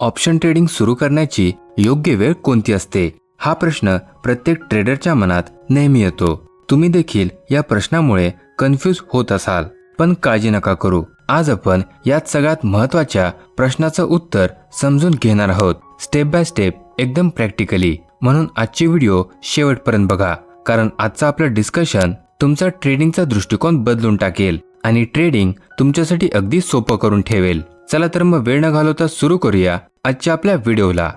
Option trading सुरू करण्याची योग्य वेळ कोणती असते? हा प्रश्न प्रत्येक ट्रेडरच्या मनात नेहमी येतो. तुम्ही देखील या प्रश्नामुळे कन्फ्यूज होत असाल. पण काळजी नका करू. आज आपण यात सगळ्यात महत्त्वाच्या प्रश्नाचं उत्तर समजून घेणार आहोत. स्टेप बाय स्टेप एकदम प्रॅक्टिकली. म्हणून आजची व्हिडिओ शेवटपर्यंत बघा. कारण आजचं आपलं डिस्कशन तुमचा ट्रेडिंगचा दृष्टिकोन बदलून टाकेल आणि ट्रेडिंग तुमच्यासाठी अगदी सोपं करून ठेवेल. चला तर मग वेळ न घालवता सुरू करूया आजच्या आपल्या व्हिडिओला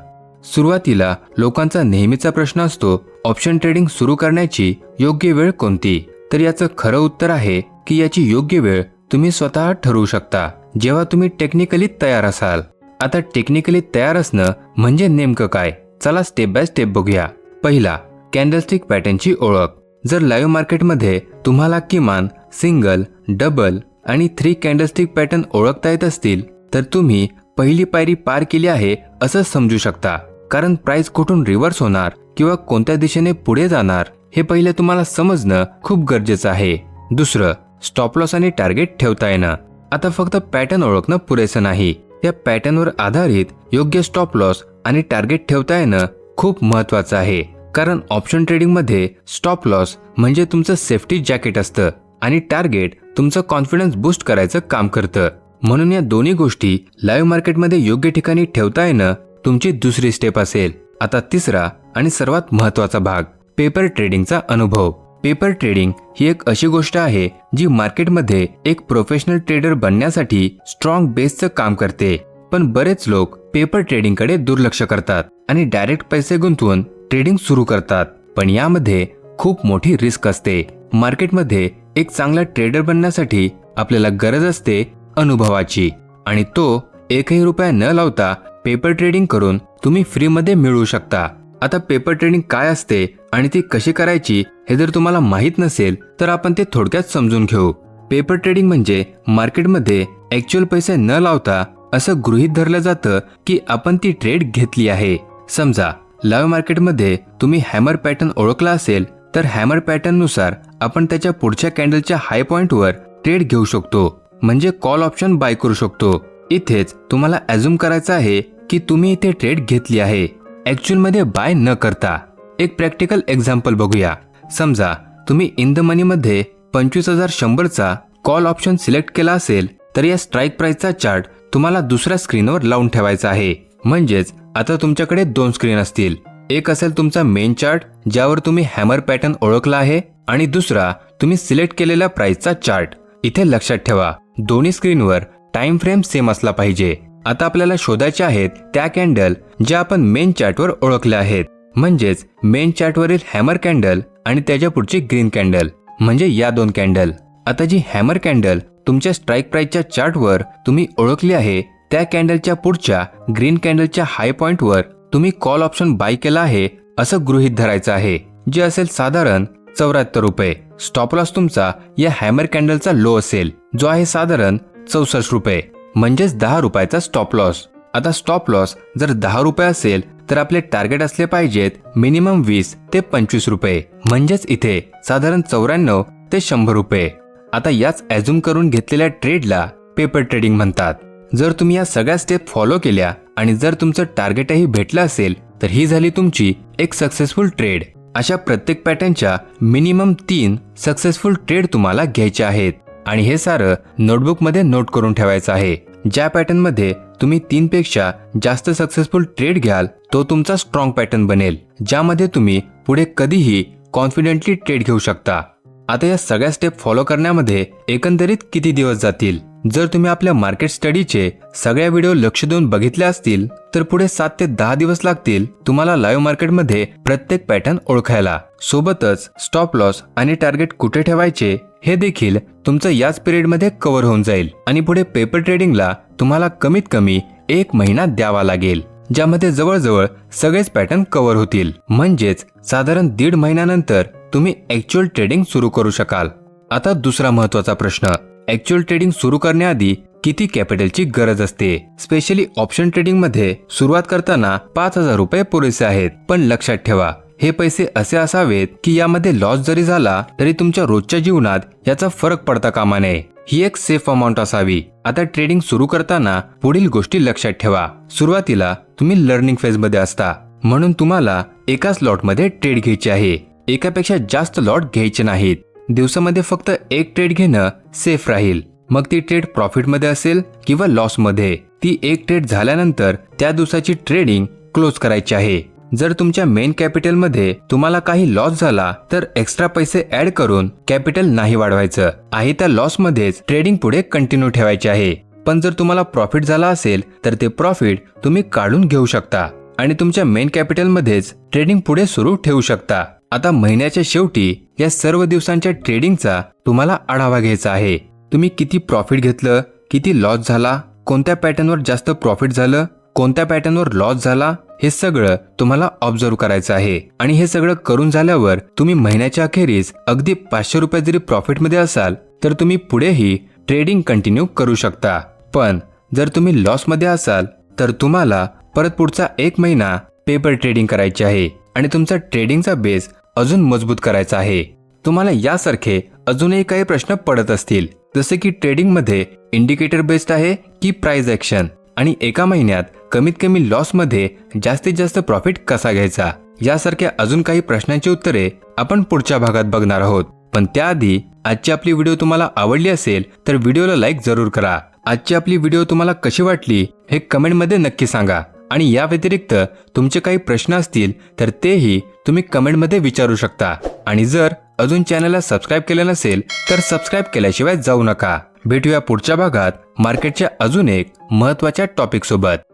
सुरुवातीला लोकांचा नेहमीचा प्रश्न असतो ऑप्शन ट्रेडिंग सुरू करण्याची योग्य वेळ कोणती? तर याचं खरं उत्तर आहे की याची योग्य वेळ तुम्ही स्वतः ठरवू शकता जेव्हा तुम्ही टेक्निकली तयार असाल. आता टेक्निकली तयार असणं म्हणजे नेमकं काय? चला स्टेप बाय स्टेप बघूया. पहिला कॅन्डलस्टिक पॅटर्नची ओळख. जर लाईव्ह मार्केटमध्ये तुम्हाला किमान सिंगल डबल आणि थ्री कॅन्डलस्टिक पॅटर्न ओळखता येत असतील तर तुम्ही पहिली पायरी पार केली आहे असं समजू शकता. कारण प्राइस कुठून रिव्हर्स होणार किंवा कोणत्या दिशेने पुढे जाणार हे पहिले तुम्हाला समजणं खूप गरजेचं आहे. दुसरं स्टॉप लॉस आणि टार्गेट ठेवता येणं. आता फक्त पॅटर्न ओळखणं पुरेसं नाही. या पॅटर्नवर आधारित योग्य स्टॉप लॉस आणि टार्गेट ठेवता येणं खूप महत्वाचं आहे. कारण ऑप्शन ट्रेडिंगमध्ये स्टॉप लॉस म्हणजे तुमचं सेफ्टी जॅकेट असतं आणि टार्गेट तुमचं कॉन्फिडन्स बूस्ट करायचं काम करतं. म्हणून या दोन्ही गोष्टी लाईव्ह मार्केटमध्ये योग्य ठिकाणी ठेवता येणं तुमची दुसरी स्टेप असेल. आता तिसरा आणि सर्वात महत्त्वाचा भाग पेपर ट्रेडिंगचा अनुभव. पेपर ट्रेडिंग ही एक अशी गोष्ट आहे जी मार्केटमध्ये एक प्रोफेशनल ट्रेडर बनण्यासाठी स्ट्रॉंग बेसचं काम करते. पण बरेच लोक पेपर ट्रेडिंगकडे दुर्लक्ष करतात आणि डायरेक्ट पैसे गुंतवून ट्रेडिंग सुरू करतात. पण यामध्ये खूप मोठी रिस्क असते. मार्केटमध्ये एक चांगला ट्रेडर बनण्यासाठी आपल्याला गरज असते अनुभवाची. आणि तो एकही रुपया न लावता पेपर ट्रेडिंग करून तुम्ही फ्रीमध्ये मिळवू शकता. आता पेपर ट्रेडिंग काय असते आणि ती कशी करायची हे जर तुम्हाला माहीत नसेल तर आपण ते थोडक्यात समजून घेऊ. पेपर ट्रेडिंग म्हणजे मार्केटमध्ये ऍक्च्युअल पैसे न लावता असं गृहीत धरलं जातं की आपण ती ट्रेड घेतली आहे. समजा लाईव्ह मार्केटमध्ये तुम्ही हॅमर पॅटर्न ओळखला असेल तर हॅमर पॅटर्ननुसार आपण त्याच्या पुढच्या कॅन्डलच्या हाय पॉइंटवर ट्रेड घेऊ शकतो. म्हणजे कॉल ऑप्शन बाय करू शकतो. इथेच तुम्हाला अज्युम करायचं आहे की तुम्ही इथे ट्रेड घेतली आहे. ॲक्च्युअलमध्ये बाय न करता. एक प्रॅक्टिकल एक्झाम्पल बघूया. समजा तुम्ही इन द मनीमध्ये पंचवीस हजार शंभरचा कॉल ऑप्शन सिलेक्ट केला असेल तर या स्ट्राईक प्राईसचा चार्ट तुम्हाला दुसऱ्या स्क्रीनवर लावून ठेवायचा आहे. म्हणजेच आता तुमच्याकडे दोन स्क्रीन असतील. एक असेल तुमचा मेन चार्ट ज्यावर तुम्ही हॅमर पॅटर्न ओळखला आहे आणि दुसरा तुम्ही सिलेक्ट केलेल्या प्राईसचा चार्ट इथे लक्षात ठेवा दोन्ही स्क्रीनवर टाइम फ्रेम सेम असला पाहिजे. आता आपल्याला शोधायचे आहेत त्या कॅन्डल ज्या आपण मेन चार्टवर ओळखल्या आहेत. म्हणजेच मेन चार्टवरील हॅमर कॅन्डल आणि त्याच्या पुढची ग्रीन कॅन्डल म्हणजे या दोन कॅन्डल आता जी हॅमर कॅन्डल तुमच्या स्ट्राईक प्राईजच्या चार्टवर तुम्ही ओळखली आहे त्या कॅन्डलच्या पुढच्या ग्रीन कॅन्डलच्या हाय पॉइंटवर तुम्ही कॉल ऑप्शन बाय केला आहे असं गृहीत धरायचं आहे. जे असेल साधारण चौऱ्याहत्तर रुपये. स्टॉपलॉस तुमचा या हॅमर कॅन्डलचा लो असेल. जो आहे साधारण चौसष्ट रुपये. म्हणजेच दहा रुपयाचा स्टॉप लॉस आता स्टॉप लॉस जर दहा रुपये असेल तर आपले टार्गेट असले पाहिजेत मिनिमम वीस ते पंचवीस रुपये. म्हणजेच इथे साधारण चौऱ्याण्णव ते शंभर रुपये. आता याच ॲझ्युम करून घेतलेल्या ट्रेडला पेपर ट्रेडिंग म्हणतात. जर तुम्ही या सगळ्या स्टेप फॉलो केल्या आणि जर तुमचं टार्गेटही भेटलं असेल तर ही झाली तुमची एक सक्सेसफुल ट्रेड अशा प्रत्येक पॅटर्नच्या मिनिमम तीन सक्सेसफुल ट्रेड तुम्हाला घ्यायचे आहेत. आणि हे सारं नोटबुकमध्ये नोट करून ठेवायचं आहे. ज्या पॅटर्नमध्ये तुम्ही तीनपेक्षा जास्त सक्सेसफुल ट्रेड घ्याल तो तुमचा स्ट्रॉंग पॅटर्न बनेल ज्यामध्ये तुम्ही पुढे कधीही कॉन्फिडेंटली ट्रेड घेऊ शकता. आता या सगळ्या स्टेप फॉलो करण्यामध्ये एकंदरीत किती दिवस जातील? जर तुम्ही आपल्या मार्केट स्टडीचे सगळ्या व्हिडिओ लक्ष देऊन बघितले असतील तर पुढे सात ते दहा दिवस लागतील तुम्हाला लाईव्ह मार्केटमध्ये प्रत्येक पॅटर्न ओळखायला. सोबतच स्टॉप लॉस आणि टार्गेट कुठे ठेवायचे हे देखील तुमचं याच पिरियडमध्ये कव्हर होऊन जाईल. आणि पुढे पेपर ट्रेडिंगला तुम्हाला कमीत कमी एक महिना द्यावा लागेल ज्यामध्ये जवळजवळ सगळेच पॅटर्न कव्हर होतील. म्हणजेच साधारण दीड महिन्यानंतर तुम्ही ॲक्च्युअल ट्रेडिंग सुरू करू शकाल. आता दुसरा महत्त्वाचा प्रश्न. ॲक्च्युअल ट्रेडिंग सुरू करण्याआधी किती कॅपिटलची गरज असते? स्पेशली ऑप्शन ट्रेडिंगमध्ये सुरुवात करताना पाच हजार रुपये पुरेसे आहेत. पण लक्षात ठेवा हे पैसे असे असावेत की यामध्ये लॉस जरी झाला तरी तुमच्या रोजच्या जीवनात याचा फरक पडता कामा नये. ही एक सेफ अमाऊंट असावी. आता ट्रेडिंग सुरू करताना पुढील गोष्टी लक्षात ठेवा. सुरुवातीला तुम्ही लर्निंग फेजमध्ये असता. म्हणून तुम्हाला एकाच लॉटमध्ये ट्रेड घ्यायची आहे. एकापेक्षा जास्त लॉट घ्यायचे नाहीत. दिवसामध्ये फक्त एक ट्रेड घेणं सेफ राहील. मग ती ट्रेड प्रॉफिटमध्ये असेल किंवा लॉसमध्ये ती एक ट्रेड झाल्यानंतर त्या दिवसाची ट्रेडिंग क्लोज करायची आहे. जर तुमच्या मेन कॅपिटलमध्ये तुम्हाला काही लॉस झाला तर एक्स्ट्रा पैसे ऍड करून कॅपिटल नाही वाढवायचं. आहे त्या लॉसमध्येच ट्रेडिंग पुढे कंटिन्यू ठेवायचे आहे. पण जर तुम्हाला प्रॉफिट झाला असेल तर ते प्रॉफिट तुम्ही काढून घेऊ शकता. आणि तुमच्या मेन कॅपिटलमध्येच ट्रेडिंग पुढे सुरू ठेवू शकता. आता महिन्याच्या शेवटी या सर्व दिवसांच्या ट्रेडिंगचा तुम्हाला आढावा घ्यायचा आहे. तुम्ही किती प्रॉफिट घेतलं किती लॉस झाला कोणत्या पॅटर्नवर जास्त प्रॉफिट झालं कोणत्या पॅटर्नवर लॉस झाला हे सगळं तुम्हाला ऑब्झर्व करायचं आहे. आणि हे सगळं करून झाल्यावर तुम्ही महिन्याच्या अखेरीस अगदी पाचशे रुपये जरी प्रॉफिटमध्ये असाल तर तुम्ही पुढेही ट्रेडिंग कंटिन्यू करू शकता. पण जर तुम्ही लॉसमध्ये असाल तर तुम्हाला परत पुढचा एक महिना पेपर ट्रेडिंग करायची आहे. आणि तुमचा ट्रेडिंगचा बेस अजून मजबूत करायचा आहे. तुम्हाला यासारखे अजूनही काही प्रश्न पडत असतील जसे की ट्रेडिंगमध्ये इंडिकेटर बेस्ड आहे की प्राइस ॲक्शन आणि एका महिन्यात कमीत कमी लॉसमध्ये जास्तीत जास्त प्रॉफिट कसा घ्यायचा? यासारख्या अजून काही प्रश्नांची उत्तरे आपण पुढच्या भागात बघणार आहोत. पण त्याआधी आजची आपली व्हिडिओ तुम्हाला आवडली असेल तर व्हिडिओला लाईक जरूर करा. आजची आपली व्हिडिओ तुम्हाला कशी वाटली हे कमेंटमध्ये नक्की सांगा. आणि या व्यतिरिक्त तुमचे काही प्रश्न असतील तर तेही तुम्ही कमेंटमध्ये विचारू शकता. आणि जर अजून चॅनलला सबस्क्राईब केलं नसेल तर सबस्क्राईब केल्याशिवाय जाऊ नका. भेटूया पुढच्या भागात मार्केटच्या अजून एक महत्त्वाच्या टॉपिकसोबत.